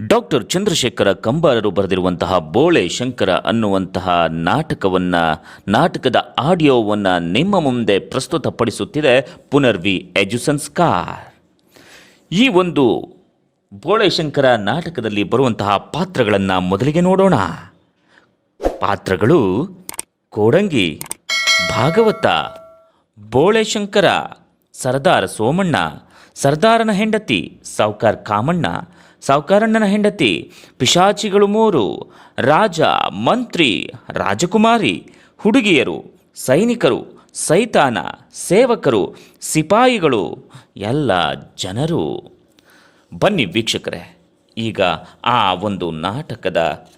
Doctor Chandrashekhara ಕಂಬಾರರು ಬರೆದಿರುವಂತಹ ಬೋಳೆ ಶಂಕರ ಅನ್ನುವಂತಹ ನಾಟಕವನ್ನು, ನಾಟಕದ ಆಡಿಯೋವನ್ನು ನಿಮ್ಮ ಮುಂದೆ ಪ್ರಸ್ತುತಪಡಿಸುತ್ತಿದೆ ಪುನರ್ವಿ ಎಜುಸಂಸ್ಕಾರ್. ಈ ಒಂದು ಬೋಳೆ ಶಂಕರ ನಾಟಕದಲ್ಲಿ ಬರುವಂತಹ ಪಾತ್ರಗಳನ್ನು ಮೊದಲಿಗೆ ನೋಡೋಣ. ಪಾತ್ರಗಳು ಕೋಡಂಗಿ, ಭಾಗವತ, ಬೋಳೆ ಶಂಕರ, ಸರದಾರ ಸೋಮಣ್ಣ, ಸರ್ದಾರನ ಹೆಂಡತಿ, ಸಾವ್ಕಾರ್ ಕಾಮಣ್ಣ ಸಾವ್ಕಾರಣ್ಣನ ಹೆಂಡತಿ, ಪಿಶಾಚಿಗಳು ಮೂರು, ರಾಜ, ಮಂತ್ರಿ, ರಾಜಕುಮಾರಿ, ಹುಡುಗಿಯರು, ಸೈನಿಕರು, ಸೈತಾನ, ಸೇವಕರು, ಸಿಪಾಯಿಗಳು, ಎಲ್ಲ ಜನರು. ಬನ್ನಿ ವೀಕ್ಷಕರೇ, ಈಗ ಆ ಒಂದು ನಾಟಕದ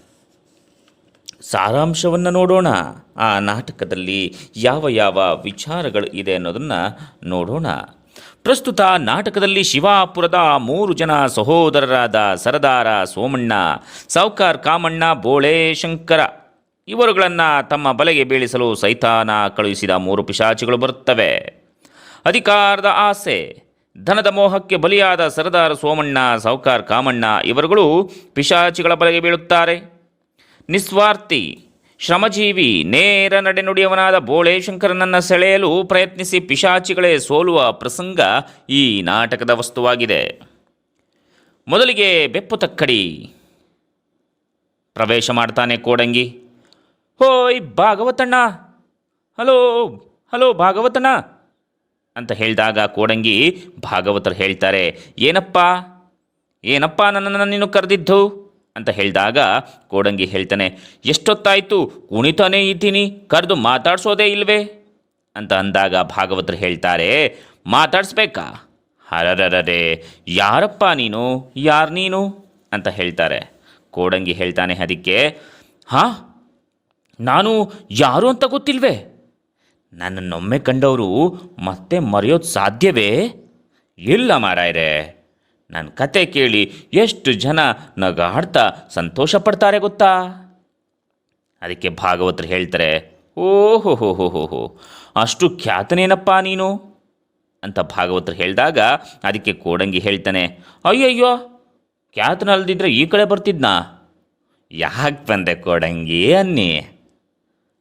ಸಾರಾಂಶವನ್ನು ನೋಡೋಣ. ಆ ನಾಟಕದಲ್ಲಿ ಯಾವ ಯಾವ ವಿಚಾರಗಳು ಇದೆ ಅನ್ನೋದನ್ನು ನೋಡೋಣ. ಪ್ರಸ್ತುತ ನಾಟಕದಲ್ಲಿ ಶಿವಾಪುರದ ಮೂರು ಜನ ಸಹೋದರರಾದ ಸರದಾರ ಸೋಮಣ್ಣ, ಸಾವ್ಕಾರ್ ಕಾಮಣ್ಣ, ಬೋಳೆ ಶಂಕರ ಇವರುಗಳನ್ನು ತಮ್ಮ ಬಲೆಗೆ ಬೀಳಿಸಲು ಸೈತಾನ ಕಳುಹಿಸಿದ ಮೂರು ಪಿಶಾಚಿಗಳು ಬರುತ್ತವೆ. ಅಧಿಕಾರದ ಆಸೆ, ಧನದ ಮೋಹಕ್ಕೆ ಬಲಿಯಾದ ಸರದಾರ ಸೋಮಣ್ಣ, ಸಾವ್ಕಾರ್ ಕಾಮಣ್ಣ ಇವರುಗಳು ಪಿಶಾಚಿಗಳ ಬಲೆಗೆ ಬೀಳುತ್ತಾರೆ. ನಿಸ್ವಾರ್ಥಿ ಶ್ರಮಜೀವಿ ನೇರ ನಡೆನುಡಿಯವನಾದ ಬೋಳೇಶಂಕರನನ್ನು ಸೆಳೆಯಲು ಪ್ರಯತ್ನಿಸಿ ಪಿಶಾಚಿಗಳೇ ಸೋಲುವ ಪ್ರಸಂಗ ಈ ನಾಟಕದ ವಸ್ತುವಾಗಿದೆ. ಮೊದಲಿಗೆ ಬೆಪ್ಪು ತಕ್ಕಡಿ. ಪ್ರವೇಶ ಮಾಡ್ತಾನೆ ಕೋಡಂಗಿ. ಹೋಯ್ ಭಾಗವತಣ್ಣ. Hello hello ಭಾಗವತಣ್ಣ. ಅಂತ ಹೇಳಿದಾಗ ಕೋಡಂಗಿ ಭಾಗವತರು ಹೇಳ್ತಾರೆ ಏನಪ್ಪ ಏನಪ್ಪ ನನ್ನನ್ನು ನೀನು ಕರೆದಿದ್ದು? ಅಂತ ಹೇಳಿದಾಗ ಕೋಡಂಗಿ ಹೇಳ್ತಾನೆ, ಎಷ್ಟೊತ್ತಾಯಿತು? ಕುಣಿತಾನೇ ಇದ್ದೀನಿ. ಕರೆದು ಮಾತಾಡ್ಸೋದೇ ಇಲ್ವೇ? ಅಂತ ಅಂದಾಗ ಭಾಗವತರು ಹೇಳ್ತಾರೆ, ಮಾತಾಡಿಸ್ಬೇಕಾ? ಹರರರರೆ, ಯಾರಪ್ಪ ನೀನು? ಯಾರು ನೀನು? ಅಂತ ಹೇಳ್ತಾರೆ. ಕೋಡಂಗಿ ಹೇಳ್ತಾನೆ ಅದಕ್ಕೆ, ಹಾಂ, ನಾನು ಯಾರು ಅಂತ ಗೊತ್ತಿಲ್ವೇ? ನನ್ನನ್ನೊಮ್ಮೆ ಕಂಡವರು ಮತ್ತೆ ಮರೆಯೋದು ಸಾಧ್ಯವೇ? ಇಲ್ಲ ಮಾರಾಯರೆ ನನ್ನ ಕತೆ ಕೇಳಿ ಎಷ್ಟು ಜನ ನಗಾಡ್ತಾ ಸಂತೋಷ ಪಡ್ತಾರೆ ಗೊತ್ತಾ? ಅದಕ್ಕೆ ಭಾಗವತರು ಹೇಳ್ತಾರೆ ಓಹೋ ಹೋ ಹೋ ಹೋ ಅಷ್ಟು ಖ್ಯಾತನೇನಪ್ಪ ನೀನು? ಅಂತ ಭಾಗವತರು ಹೇಳಿದಾಗ ಅದಕ್ಕೆ ಕೋಡಂಗಿ ಹೇಳ್ತಾನೆ, ಅಯ್ಯಯ್ಯೋ, ಖ್ಯಾತನಲ್ದಿದ್ರೆ ಈ ಕಡೆ ಬರ್ತಿದ್ನಾ? ಯಾಕೆ ಬಂದೆ ಕೋಡಂಗಿ ಅನ್ನಿ?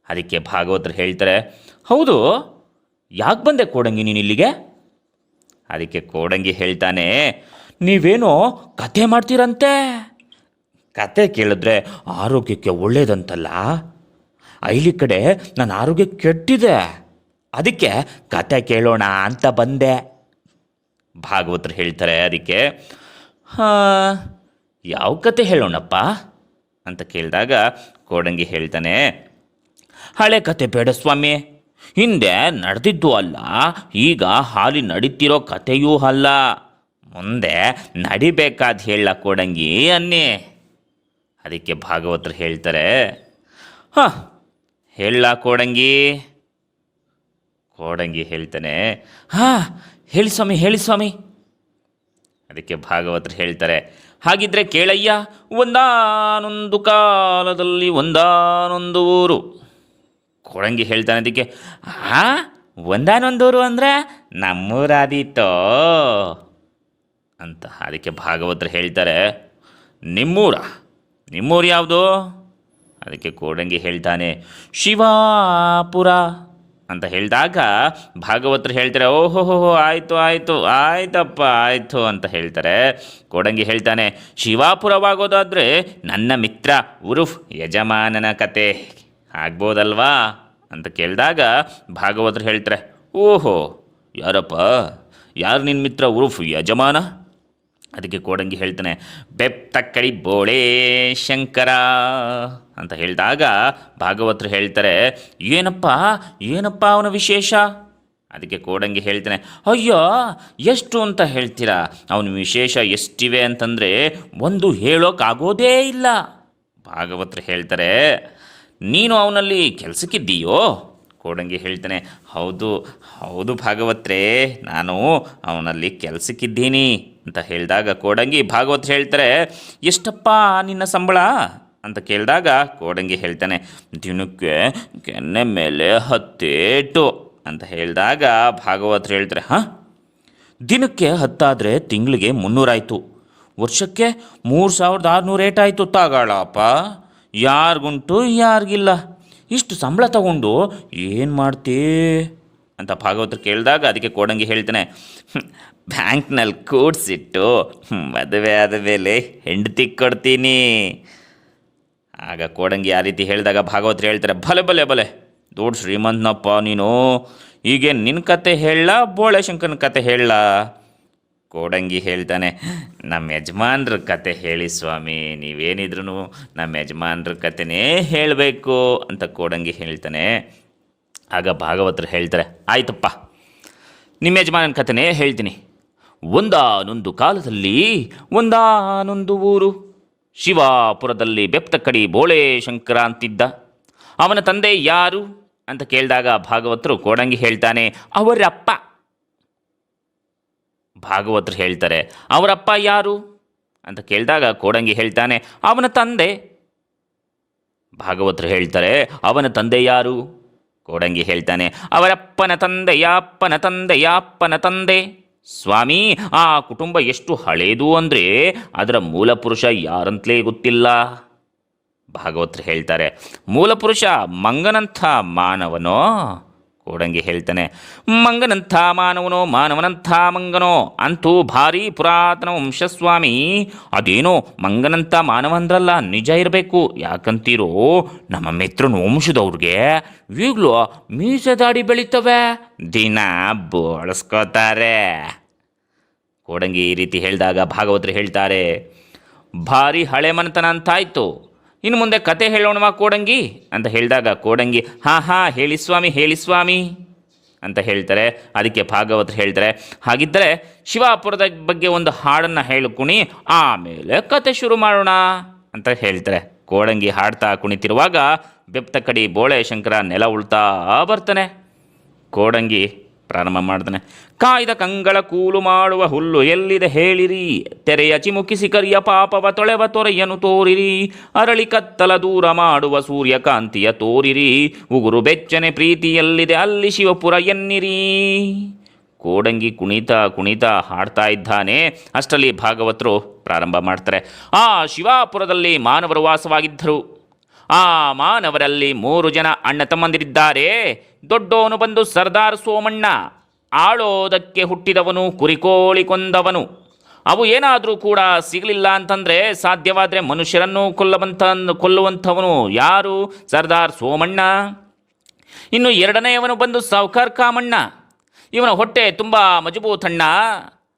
ಅದಕ್ಕೆ ಭಾಗವತರು ಹೇಳ್ತಾರೆ, ಹೌದು, ಯಾಕೆ ಬಂದೆ ಕೋಡಂಗಿ ನೀನು ಇಲ್ಲಿಗೆ? ಅದಕ್ಕೆ ಕೋಡಂಗಿ ಹೇಳ್ತಾನೆ ನೀವೇನೋ ಕತೆ ಮಾಡ್ತೀರಂತೆ? ಕತೆ ಕೇಳಿದ್ರೆ ಆರೋಗ್ಯಕ್ಕೆ ಒಳ್ಳೇದಂತಲ್ಲ? ಐಲಿ ಕಡೆ ನನ್ನ ಆರೋಗ್ಯ ಕೆಟ್ಟಿದೆ. ಅದಕ್ಕೆ ಕತೆ ಕೇಳೋಣ ಅಂತ ಬಂದೆ. ಭಾಗವತರು ಹೇಳ್ತಾರೆ ಅದಕ್ಕೆ ಯಾವ ಕತೆ ಹೇಳೋಣಪ್ಪ? ಅಂತ ಕೇಳಿದಾಗ ಕೋಡಂಗಿ ಹೇಳ್ತಾನೆ, ಹಳೆ ಕತೆ ಬೇಡ ಸ್ವಾಮಿ. ಹಿಂದೆ ನಡೆದಿದ್ದು ಅಲ್ಲ, ಈಗ ಹಾಲಿ ನಡೀತಿರೋ ಕಥೆಯೂ ಅಲ್ಲ. ಮುಂದೆ ನಡಿಬೇಕಾದ ಹೇಳ ಕೊಡಂಗಿ ಅನ್ನಿ. ಅದಕ್ಕೆ ಭಾಗವತರು ಹೇಳ್ತಾರೆ, ಹಾಂ, ಹೇಳ ಕೋಡಂಗಿ. ಕೋಡಂಗಿ ಹೇಳ್ತಾನೆ, ಹಾಂ, ಹೇಳಿ ಸ್ವಾಮಿ ಹೇಳಿ ಸ್ವಾಮಿ. ಅದಕ್ಕೆ ಭಾಗವತರು ಹೇಳ್ತಾರೆ, ಹಾಗಿದ್ರೆ ಕೇಳಯ್ಯ, ಒಂದಾನೊಂದು ಕಾಲದಲ್ಲಿ ಒಂದಾನೊಂದು ಊರು. ಕೊಡಂಗಿ ಹೇಳ್ತಾನೆ ಅದಕ್ಕೆ, ಆ ಊರು ಅಂದರೆ ನಮ್ಮೂರಾದೀತೋ. ಅಂತ. ಅದಕ್ಕೆ ಭಾಗವತರು ಹೇಳ್ತಾರೆ, ನಿಮ್ಮೂರ, ನಿಮ್ಮೂರು ಯಾವುದು? ಅದಕ್ಕೆ ಕೋಡಂಗಿ ಹೇಳ್ತಾನೆ, ಶಿವಾಪುರ. ಅಂತ ಹೇಳಿದಾಗ ಭಾಗವತರು ಹೇಳ್ತಾರೆ ಓಹೋ ಹೋ ಆಯಿತು ಆಯಿತು, ಆಯ್ತಪ್ಪ, ಆಯಿತು ಅಂತ ಹೇಳ್ತಾರೆ. ಕೋಡಂಗಿ ಹೇಳ್ತಾನೆ, ಶಿವಾಪುರವಾಗೋದಾದರೆ ನನ್ನ ಮಿತ್ರ ಉರುಫ್ ಯಜಮಾನನ ಕತೆ ಆಗ್ಬೋದಲ್ವಾ? ಅಂತ ಕೇಳಿದಾಗ ಭಾಗವತರು ಹೇಳ್ತಾರೆ, ಓಹೋ, ಯಾರಪ್ಪ? ಯಾರು ನಿನ್ನ ಮಿತ್ರ ಉರುಫ್ ಯಜಮಾನ? ಅದಕ್ಕೆ ಕೋಡಂಗಿ ಹೇಳ್ತಾನೆ ಬೆಪ್ ತಕ್ಕಡಿ ಬೋಳೇ ಶಂಕರ ಅಂತ ಹೇಳಿದಾಗ ಭಾಗವತರು ಹೇಳ್ತಾರೆ, ಏನಪ್ಪ ಏನಪ್ಪ ಅವನ ವಿಶೇಷ? ಅದಕ್ಕೆ ಕೋಡಂಗಿ ಹೇಳ್ತಾನೆ, ಅಯ್ಯೋ, ಎಷ್ಟು ಅಂತ ಹೇಳ್ತೀರಾ? ಅವನ ವಿಶೇಷ ಎಷ್ಟಿವೆ ಅಂತಂದರೆ ಒಂದು ಹೇಳೋಕ್ಕಾಗೋದೇ ಇಲ್ಲ. ಭಾಗವತರು ಹೇಳ್ತಾರೆ, ನೀನು ಅವನಲ್ಲಿ ಕೆಲಸಕ್ಕಿದ್ದೀಯೋ? ಕೋಡಂಗಿ ಹೇಳ್ತಾನೆ, ಹೌದು ಹೌದು ಭಾಗವತ್ರೇ, ನಾನು ಅವನಲ್ಲಿ ಕೆಲಸಕ್ಕಿದ್ದೀನಿ. ಅಂತ ಹೇಳಿದಾಗ ಕೋಡಂಗಿ ಭಾಗವತ್ ಹೇಳ್ತಾರೆ, ಎಷ್ಟಪ್ಪ ನಿನ್ನ ಸಂಬಳ? ಅಂತ ಕೇಳಿದಾಗ ಕೋಡಂಗಿ ಹೇಳ್ತಾನೆ, ದಿನಕ್ಕೆ ಕೆನ್ನೆ ಮೇಲೆ ಹತ್ತೇಟು. ಅಂತ ಹೇಳಿದಾಗ ಭಾಗವತರು ಹೇಳ್ತಾರೆ, ಹಾಂ, ದಿನಕ್ಕೆ ಹತ್ತಾದರೆ ತಿಂಗಳಿಗೆ ಮುನ್ನೂರಾಯಿತು. ವರ್ಷಕ್ಕೆ ಮೂರು ಸಾವಿರದ ಆರುನೂರು ಏಟಾಯಿತು ತಾಗಾಳಪ್ಪ. ಯಾರಿಗುಂಟು ಯಾರಿಗಿಲ್ಲ. ಇಷ್ಟು ಸಂಬಳ ತಗೊಂಡು ಏನು ಮಾಡ್ತೀ? ಅಂತ ಭಾಗವತರು ಕೇಳಿದಾಗ ಅದಕ್ಕೆ ಕೋಡಂಗಿ ಹೇಳ್ತಾನೆ ಬ್ಯಾಂಕ್ನಲ್ಲಿ ಕೂಡಿಸಿಟ್ಟು ಮದುವೆ ಆದ ಮೇಲೆ ಹೆಂಡತಿ ಕೊಡ್ತೀನಿ. ಆಗ ಕೋಡಂಗಿ ಆ ರೀತಿ ಹೇಳಿದಾಗ ಭಾಗವತರು ಹೇಳ್ತಾರೆ ಭಲೆ ಭಲೆ ಭಲೆ ದೊಡ್ಡ ಶ್ರೀಮಂತನಪ್ಪ ನೀನು. ಹೀಗೆ ನಿನ್ನ ಕತೆ ಹೇಳ, ಬೋಳೆಶಂಕರನ ಕತೆ ಹೇಳ. ಕೋಡಂಗಿ ಹೇಳ್ತಾನೆ, ನಮ್ಮ ಯಜಮಾನ್ರ ಕತೆ ಹೇಳಿ ಸ್ವಾಮಿ ನೀವೇನಿದ್ರು ನಮ್ಮ ಯಜಮಾನ್ರ ಕತೆನೇ ಹೇಳಬೇಕು. ಅಂತ ಕೋಡಂಗಿ ಹೇಳ್ತಾನೆ. ಆಗ ಭಾಗವತರು ಹೇಳ್ತಾರೆ, ಆಯ್ತಪ್ಪ, ನಿಮ್ಮ ಯಜಮಾನನ ಕಥೆನೇ ಹೇಳ್ತೀನಿ. ಒಂದಾನೊಂದು ಕಾಲದಲ್ಲಿ, ಒಂದಾನೊಂದು ಊರು. ಶಿವಾಪುರದಲ್ಲಿ ಬೆಪ್ತಕಡಿ ಬೋಳೆ ಶಂಕರ ಅಂತಿದ್ದ. ಅವನ ತಂದೆ ಯಾರು ಅಂತ ಕೇಳಿದಾಗ ಭಾಗವತರು ಕೋಡಂಗಿ ಹೇಳ್ತಾನೆ, ಅವರಪ್ಪ. ಭಾಗವತರು ಹೇಳ್ತಾರೆ, ಅವರಪ್ಪ ಯಾರು ಅಂತ ಕೇಳಿದಾಗ ಕೋಡಂಗಿ ಹೇಳ್ತಾನೆ, ಅವನ ತಂದೆ. ಭಾಗವತರು ಹೇಳ್ತಾರೆ, ಅವನ ತಂದೆ ಯಾರು? ಕೋಡಂಗಿ ಹೇಳ್ತಾನೆ, ಅವರಪ್ಪನ ತಂದೆ, ಯಾಪ್ಪನ ತಂದೆ ಯಾಪ್ಪನ ತಂದೆ. ಸ್ವಾಮಿ, ಆ ಕುಟುಂಬ ಎಷ್ಟು ಹಳೇದು ಅಂದರೆ ಅದರ ಮೂಲ ಪುರುಷ ಯಾರಂತಲೇ ಗೊತ್ತಿಲ್ಲ. ಭಾಗವತರು ಹೇಳ್ತಾರೆ ಮೂಲ ಪುರುಷ ಮಂಗನಂಥ ಮಾನವನೋ? ಕೋಡಂಗಿ ಹೇಳ್ತಾನೆ, ಮಂಗನಂಥ ಮಾನವನೋ, ಮಾನವನಂಥ ಮಂಗನೋ, ಅಂತೂ ಭಾರೀ ಪುರಾತನ ವಂಶಸ್ವಾಮಿ, ಅದೇನೋ ಮಂಗನಂಥ ಮಾನವ ಅಂದ್ರಲ್ಲ ನಿಜ ಇರಬೇಕು. ಯಾಕಂತೀರೋ, ನಮ್ಮ ಮಿತ್ರನ ವಂಶದವ್ರಿಗೆ ಈಗಲೂ ಮೀಸೆ ದಾಡಿ ಬೆಳೀತವೆ. ದಿನ ಬಳಸ್ಕೋತಾರೆ. ಕೋಡಂಗಿ ಈ ರೀತಿ ಹೇಳಿದಾಗ ಭಾಗವತರು ಹೇಳ್ತಾರೆ, ಭಾರಿ ಹಳೆ ಮನೆತನ ಅಂತಾಯ್ತು. ಇನ್ನು ಮುಂದೆ ಕತೆ ಹೇಳೋಣವಾ ಕೋಡಂಗಿ? ಅಂತ ಹೇಳಿದಾಗ ಕೋಡಂಗಿ, ಹಾಂ ಹಾಂ, ಹೇಳಿ ಸ್ವಾಮಿ ಹೇಳಿ ಸ್ವಾಮಿ ಅಂತ ಹೇಳ್ತಾರೆ. ಅದಕ್ಕೆ ಭಾಗವತರು ಹೇಳ್ತಾರೆ. ಹಾಗಿದ್ದರೆ ಶಿವಾಪುರದ ಬಗ್ಗೆ ಒಂದು ಹಾಡನ್ನು ಹೇಳು ಕುಣಿ, ಆಮೇಲೆ ಕತೆ ಶುರು ಮಾಡೋಣ ಅಂತ ಹೇಳ್ತಾರೆ. ಕೋಡಂಗಿ ಹಾಡ್ತಾ ಕುಣಿತಿರುವಾಗ ಬೆಪ್ತ ಕಡಿ ಬೋಳೆ ಶಂಕರ ನೆಲ ಉಳ್ತಾ ಬರ್ತಾನೆ. ಕೋಡಂಗಿ ಪ್ರಾರಂಭ ಮಾಡ್ತಾನೆ ಕಾಯ್ದ ಕಂಗಳ ಕೂಲು ಮಾಡುವ ಹುಲ್ಲು ಎಲ್ಲಿದೆ ಹೇಳಿರಿ. ತೆರೆಯ ಚಿಮುಕಿಸಿ ಕರಿಯ ಪಾಪವ ತೊಳೆವ ತೊರೆಯನು ತೋರಿರಿ. ಅರಳಿ ಕತ್ತಲ ದೂರ ಮಾಡುವ ಸೂರ್ಯಕಾಂತಿಯ ತೋರಿರಿ. ಉಗುರು ಬೆಚ್ಚನೆ ಪ್ರೀತಿಯಲ್ಲಿದೆ ಅಲ್ಲಿ ಶಿವಪುರ ಎನ್ನಿರಿ. ಕೋಡಂಗಿ ಕುಣಿತ ಕುಣಿತ ಹಾಡ್ತಾ ಇದ್ದಾನೆ. ಅಷ್ಟರಲ್ಲಿ ಭಾಗವತರು ಪ್ರಾರಂಭ ಮಾಡ್ತಾರೆ. ಆ ಶಿವಾಪುರದಲ್ಲಿ ಮಾನವರು ವಾಸವಾಗಿದ್ದರು. ಆ ಮಾನವರಲ್ಲಿ ಮೂರು ಜನ ಅಣ್ಣ ತಮ್ಮಂದಿರಿದ್ದಾರೆ. ದೊಡ್ಡವನು ಬಂದು ಸರ್ದಾರ್ ಸೋಮಣ್ಣ. ಆಳೋದಕ್ಕೆ ಹುಟ್ಟಿದವನು, ಕುರಿಕೋಳಿ ಕೊಂದವನು. ಅವು ಏನಾದರೂ ಕೂಡ ಸಿಗಲಿಲ್ಲ ಅಂತಂದರೆ ಸಾಧ್ಯವಾದರೆ ಮನುಷ್ಯರನ್ನು ಕೊಲ್ಲವಂತ ಕೊಲ್ಲುವಂಥವನು ಯಾರು? ಸರ್ದಾರ್ ಸೋಮಣ್ಣ. ಇನ್ನು ಎರಡನೆಯವನು ಬಂದು ಸೌಕರ್ ಕಾಮಣ್ಣ. ಇವನ ಹೊಟ್ಟೆ ತುಂಬ ಮಜಬೂತಣ್ಣ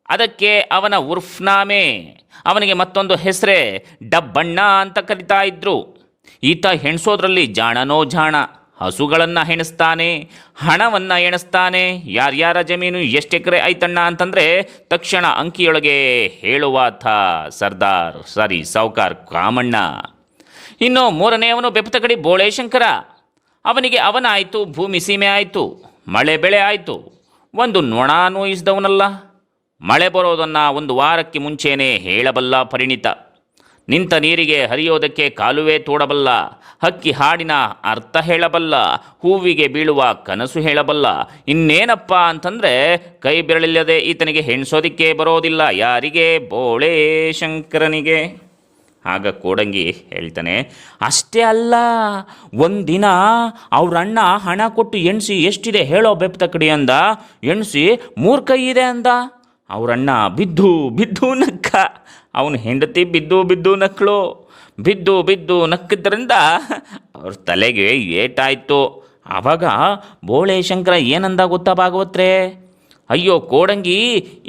ಅದಕ್ಕೆ ಅವನ ಉರ್ಫ್ನಾಮೆ ಅವನಿಗೆ ಮತ್ತೊಂದು ಹೆಸರೇ ಡಬ್ಬಣ್ಣ ಅಂತ ಕರಿತಾ ಇದ್ರು. ಈತ ಹೆಣ್ಸೋದ್ರಲ್ಲಿ ಜಾಣನೋ ಜಾಣ, ಹಸುಗಳನ್ನು ಹೆಣಿಸ್ತಾನೆ, ಹಣವನ್ನು ಎಣಿಸ್ತಾನೆ, ಯಾರ್ಯಾರ ಜಮೀನು ಎಷ್ಟು ಎಕರೆ ಆಯ್ತಣ್ಣ ಅಂತಂದರೆ ತಕ್ಷಣ ಅಂಕಿಯೊಳಗೆ ಹೇಳುವಾತ ಸರ್ದಾರ್ ಸಾರಿ ಸಾವ್ಕಾರ್ ಕಾಮಣ್ಣ. ಇನ್ನು ಮೂರನೆಯವನು ಬೆಪ್ಪತಕಡಿ ಬೋಳೇಶಂಕರ ಅವನಿಗೆ ಅವನಾಯಿತು ಭೂಮಿ ಸೀಮೆ ಆಯಿತು, ಮಳೆ ಬೆಳೆ ಆಯಿತು. ಒಂದು ನೊಣ ನೋಯಿಸಿದವನಲ್ಲ. ಮಳೆ ಬರೋದನ್ನು ಒಂದು ವಾರಕ್ಕೆ ಮುಂಚೆನೇ ಹೇಳಬಲ್ಲ ಪರಿಣಿತ. ನಿಂತ ನೀರಿಗೆ ಹರಿಯೋದಕ್ಕೆ ಕಾಲುವೆ ತೋಡಬಲ್ಲ, ಹಕ್ಕಿ ಹಾಡಿನ ಅರ್ಥ ಹೇಳಬಲ್ಲ, ಹೂವಿಗೆ ಬೀಳುವ ಕನಸು ಹೇಳಬಲ್ಲ. ಇನ್ನೇನಪ್ಪ ಅಂತಂದರೆ, ಕೈ ಬೆರಳಿಲ್ಲದೆ ಈತನಿಗೆ ಹೆಣ್ಸೋದಿಕ್ಕೆ ಬರೋದಿಲ್ಲ, ಯಾರಿಗೆ? ಬೋಳೆ ಶಂಕರನಿಗೆ. ಆಗ ಕೋಡಂಗಿ ಹೇಳ್ತಾನೆ, ಅಷ್ಟೇ ಅಲ್ಲ, ಒಂದಿನ ಅವ್ರ ಅಣ್ಣ ಹಣ ಕೊಟ್ಟು ಎಣಿಸಿ ಎಷ್ಟಿದೆ ಹೇಳೋ ಬೆಪ್ತ ಕಡಿ ಅಂದ. ಎಣಿಸಿ ಮೂರು ಕೈ ಇದೆ ಅಂದ. ಅವ್ರಣ್ಣ ಬಿದ್ದು ಬಿದ್ದು ನಕ್ಕ. ಅವನು ಹೆಂಡತಿ ಬಿದ್ದು ಬಿದ್ದು ನಕ್ಕಳು. ಬಿದ್ದು ಬಿದ್ದು ನಕ್ಕಿದ್ರಿಂದ ಅವ್ರ ತಲೆಗೆ ಏಟಾಯಿತು. ಆವಾಗ ಬೋಳೆ ಶಂಕರ ಏನಂದ ಗೊತ್ತಾ ಭಾಗವತ್ರೆ? ಅಯ್ಯೋ ಕೋಡಂಗಿ,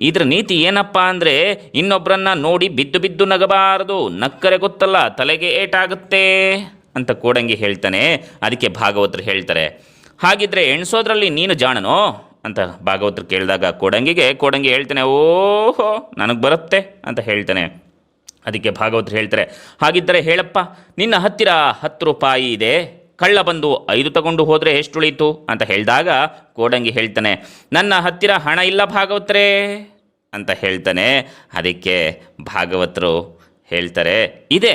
ಇದ್ರ ನೀತಿ ಏನಪ್ಪ ಅಂದರೆ ಇನ್ನೊಬ್ಬರನ್ನ ನೋಡಿ ಬಿದ್ದು ಬಿದ್ದು ನಗಬಾರದು. ನಕ್ಕರೆ ಗೊತ್ತಲ್ಲ, ತಲೆಗೆ ಏಟಾಗುತ್ತೆ ಅಂತ ಕೋಡಂಗಿ ಹೇಳ್ತಾನೆ. ಅದಕ್ಕೆ ಭಾಗವತರು ಹೇಳ್ತಾರೆ. ಹಾಗಿದ್ರೆ ಎಣಿಸೋದ್ರಲ್ಲಿ ನೀನು ಜಾಣನೋ? ಅಂತ ಭಾಗವತರು ಕೇಳಿದಾಗ ಕೋಡಂಗಿಗೆ, ಕೋಡಂಗಿ ಹೇಳ್ತಾನೆ, ಓಹೋ, ನನಗೆ ಬರುತ್ತೆ ಅಂತ ಹೇಳ್ತಾನೆ. ಅದಕ್ಕೆ ಭಾಗವತರು ಹೇಳ್ತಾರೆ, ಹಾಗಿದ್ದರೆ ಹೇಳಪ್ಪ, ನಿನ್ನ ಹತ್ತಿರ ಹತ್ತು ರೂಪಾಯಿ ಇದೆ, ಕಳ್ಳ ಬಂದು ಐದು ತಗೊಂಡು ಹೋದರೆ ಎಷ್ಟು ಉಳೀತು ಅಂತ ಹೇಳಿದಾಗ ಕೋಡಂಗಿ ಹೇಳ್ತಾನೆ, ನನ್ನ ಹತ್ತಿರ ಹಣ ಇಲ್ಲ ಭಾಗವತರೇ ಅಂತ ಹೇಳ್ತಾನೆ. ಅದಕ್ಕೆ ಭಾಗವತರು ಹೇಳ್ತಾರೆ, ಇದೆ,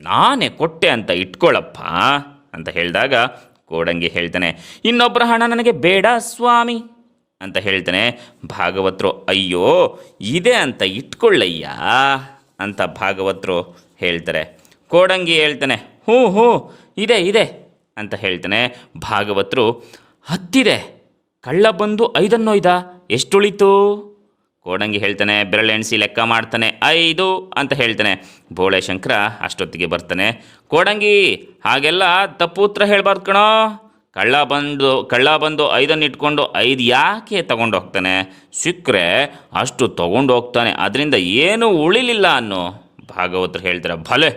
ನಾನೇ ಕೊಟ್ಟೆ ಅಂತ ಇಟ್ಕೊಳ್ಳಪ್ಪ ಅಂತ ಹೇಳಿದಾಗ ಕೋಡಂಗಿ ಹೇಳ್ತಾನೆ ಇನ್ನೊಬ್ಬರ ಹಣ ನನಗೆ ಬೇಡ ಸ್ವಾಮಿ ಅಂತ ಹೇಳ್ತಾನೆ. ಭಾಗವತರು, ಅಯ್ಯೋ, ಇದೆ ಅಂತ ಇಟ್ಕೊಳ್ಳಯ್ಯ ಅಂತ ಭಾಗವತರು ಹೇಳ್ತಾರೆ. ಕೋಡಂಗಿ ಹೇಳ್ತಾನೆ ಹ್ಞೂ ಹ್ಞೂ ಇದೆ ಇದೆ ಅಂತ ಹೇಳ್ತಾನೆ. ಭಾಗವತರು, ಹತ್ತಿದೆ, ಕಳ್ಳ ಬಂದು ಐದನ್ನೊಯ್ದ, ಎಷ್ಟುಳಿತು? ಕೋಡಂಗಿ ಹೇಳ್ತಾನೆ ಬೆರಳೆಣಿಸಿ ಲೆಕ್ಕ ಮಾಡ್ತಾನೆ, ಐದು ಅಂತ ಹೇಳ್ತಾನೆ. ಬೋಳೆ ಶಂಕರ ಅಷ್ಟೊತ್ತಿಗೆ ಬರ್ತಾನೆ, ಕೋಡಂಗಿ, ಹಾಗೆಲ್ಲ ತಪ್ಪು ಉತ್ತರ ಹೇಳಬಾರ್ದು ಕಣೋ. ಕಳ್ಳ ಬಂದು ಕಳ್ಳ ಬಂದು ಐದನ್ನು ಇಟ್ಕೊಂಡು ಐದು ಯಾಕೆ ತಗೊಂಡು ಹೋಗ್ತಾನೆ? ಸಿಕ್ಕರೆ ಅಷ್ಟು ತಗೊಂಡು ಹೋಗ್ತಾನೆ, ಅದರಿಂದ ಏನೂ ಉಳಿಲಿಲ್ಲ ಅನ್ನೋ ಭಾಗವತರು ಹೇಳ್ತಾರೆ, ಭಲೆ,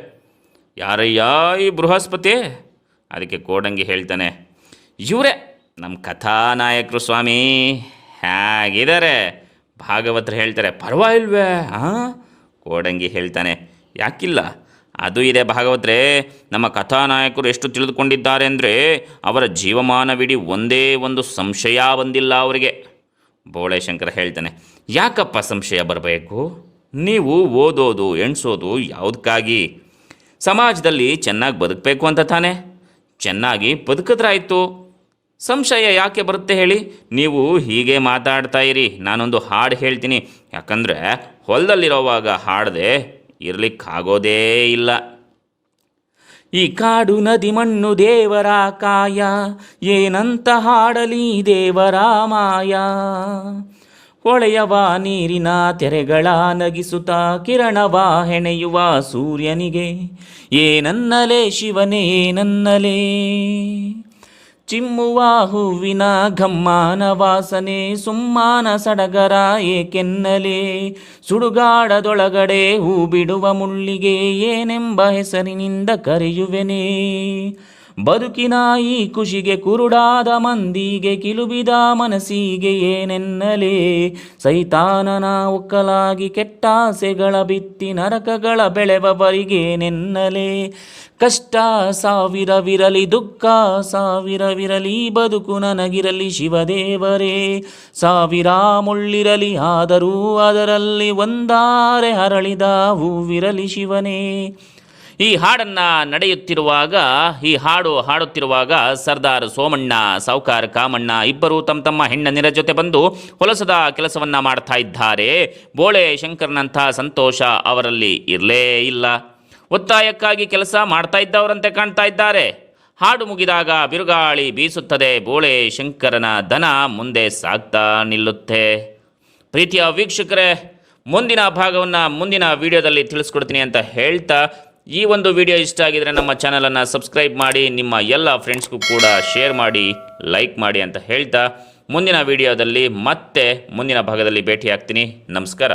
ಯಾರಯ್ಯ ಈ ಬೃಹಸ್ಪತಿ? ಅದಕ್ಕೆ ಕೋಡಂಗಿ ಹೇಳ್ತಾನೆ, ಇವರೇ ನಮ್ಮ ಕಥಾನಾಯಕರು ಸ್ವಾಮಿ, ಹೇಗಿದ್ದಾರೆ? ಭಾಗವತರು ಹೇಳ್ತಾರೆ ಪರವಾಗಿಲ್ವೇ ಹಾಂ ಕೋಡಂಗಿ ಹೇಳ್ತಾನೆ, ಯಾಕಿಲ್ಲ? ಅದು ಇದೆ ಭಾಗವತ್ರೆ, ನಮ್ಮ ಕಥಾನಾಯಕರು ಎಷ್ಟು ತಿಳಿದುಕೊಂಡಿದ್ದಾರೆ ಅಂದರೆ ಅವರ ಜೀವಮಾನವಿಡೀ ಒಂದೇ ಒಂದು ಸಂಶಯ ಬಂದಿಲ್ಲ ಅವರಿಗೆ. ಬೋಳೆಶಂಕರ ಹೇಳ್ತಾನೆ, ಯಾಕಪ್ಪ ಸಂಶಯ ಬರಬೇಕು? ನೀವು ಓದೋದು, ಎಣಿಸೋದು ಯಾವುದಕ್ಕಾಗಿ ಸಮಾಜದಲ್ಲಿ ಚೆನ್ನಾಗಿ ಬದುಕಬೇಕು ಅಂತ ತಾನೆ? ಚೆನ್ನಾಗಿ ಬದುಕಿದ್ರಾಯ್ತು. ಸಂಶಯ ಯಾಕೆ ಬರುತ್ತೆ ಹೇಳಿ? ನೀವು ಹೀಗೆ ಮಾತಾಡ್ತಾ ಇರಿ. ನಾನೊಂದು ಹಾಡು ಹೇಳ್ತೀನಿ. ಯಾಕಂದರೆ ಹೊಲದಲ್ಲಿರೋವಾಗ ಹಾಡದೆ ಇರಲಿಕ್ಕಾಗೋದೇ ಇಲ್ಲ. ಈ ಕಾಡು ನದಿ ಮಣ್ಣು ದೇವರ ಕಾಯ, ಏನಂತ ಹಾಡಲಿ ದೇವರ ಮಾಯ. ಹೊಳೆಯವ ನೀರಿನ ತೆರೆಗಳ ನಗಿಸುತ್ತ ಕಿರಣವ ಹೆಣೆಯುವ ಸೂರ್ಯನಿಗೆ, ಏನನ್ನಲೇ ಶಿವನೇ ಏನನ್ನಲೇ ಚಿಮ್ಮುವ ಹೂವಿನ ಘಮ್ಮಾನ ವಾಸನೆ ಸುಮ್ಮಾನ ಸಡಗರ ಏಕೆನ್ನಲೆ? ಸುಡುಗಾಡದೊಳಗಡೆ ಹೂ ಬಿಡುವ ಮುಳ್ಳಿಗೆ ಏನೆಂಬ ಹೆಸರಿನಿಂದ ಕರೆಯುವೆನೇ? ಬದುಕಿನ ಈ ಖುಷಿಗೆ ಕುರುಡಾದ ಮಂದಿಗೆ ಕಿಲುಬಿದ ಮನಸ್ಸಿಗೆ ಏನೆನ್ನಲೇ? ಸೈತಾನನ ಒಕ್ಕಲಾಗಿ ಕೆಟ್ಟಾಸೆಗಳ ಬಿತ್ತಿ ನರಕಗಳ ಬೆಳೆಬವರಿಗೇನೆನ್ನಲೇ ಕಷ್ಟ ಸಾವಿರವಿರಲಿ, ದುಃಖ ಸಾವಿರವಿರಲಿ, ಬದುಕು ನನಗಿರಲಿ ಶಿವದೇವರೇ. ಸಾವಿರ ಮುಳ್ಳಿರಲಿ, ಆದರೂ ಅದರಲ್ಲಿ ಒಂದಾರೆ ಹರಳಿದ ಹೂವಿರಲಿ ಶಿವನೇ. ಈ ಹಾಡನ್ನು ನಡೆಯುತ್ತಿರುವಾಗ, ಈ ಹಾಡು ಹಾಡುತ್ತಿರುವಾಗ ಸರ್ದಾರ್ ಸೋಮಣ್ಣ, ಸಾವುಕಾರ ಕಾಮಣ್ಣ ಇಬ್ಬರು ತಮ್ಮ ತಮ್ಮ ಹೆಣ್ಣನಿರ ಜೊತೆ ಬಂದು ಹೊಲಸದ ಕೆಲಸವನ್ನ ಮಾಡ್ತಾ ಇದ್ದಾರೆ. ಬೋಳೆ ಶಂಕರ್ನಂಥ ಸಂತೋಷ ಅವರಲ್ಲಿ ಇರಲೇ ಇಲ್ಲ. ಒತ್ತಾಯಕ್ಕಾಗಿ ಕೆಲಸ ಮಾಡ್ತಾ ಇದ್ದವರಂತೆ ಕಾಣ್ತಾ ಇದ್ದಾರೆ. ಹಾಡು ಮುಗಿದಾಗ ಬಿರುಗಾಳಿ ಬೀಸುತ್ತದೆ, ಬೋಳೆ ಶಂಕರನ ದನ ಮುಂದೆ ಸಾಗ್ತಾ ನಿಲ್ಲುತ್ತೆ. ಪ್ರೀತಿಯ ವೀಕ್ಷಕರೇ, ಮುಂದಿನ ಭಾಗವನ್ನು ಮುಂದಿನ ವಿಡಿಯೋದಲ್ಲಿ ತಿಳಿಸ್ಕೊಡ್ತೀನಿ ಅಂತ ಹೇಳ್ತಾ ಈ ಒಂದು ವಿಡಿಯೋ ಇಷ್ಟ ಆಗಿದರೆ ನಮ್ಮ ಚಾನಲನ್ನು ಸಬ್ಸ್ಕ್ರೈಬ್ ಮಾಡಿ, ನಿಮ್ಮ ಎಲ್ಲ ಫ್ರೆಂಡ್ಸ್ಗೂ ಕೂಡ ಶೇರ್ ಮಾಡಿ ಲೈಕ್ ಮಾಡಿ ಅಂತ ಹೇಳ್ತಾ ಮುಂದಿನ ವಿಡಿಯೋದಲ್ಲಿ ಮತ್ತೆ ಮುಂದಿನ ಭಾಗದಲ್ಲಿ ಭೇಟಿಯಾಗ್ತೀನಿ. ನಮಸ್ಕಾರ.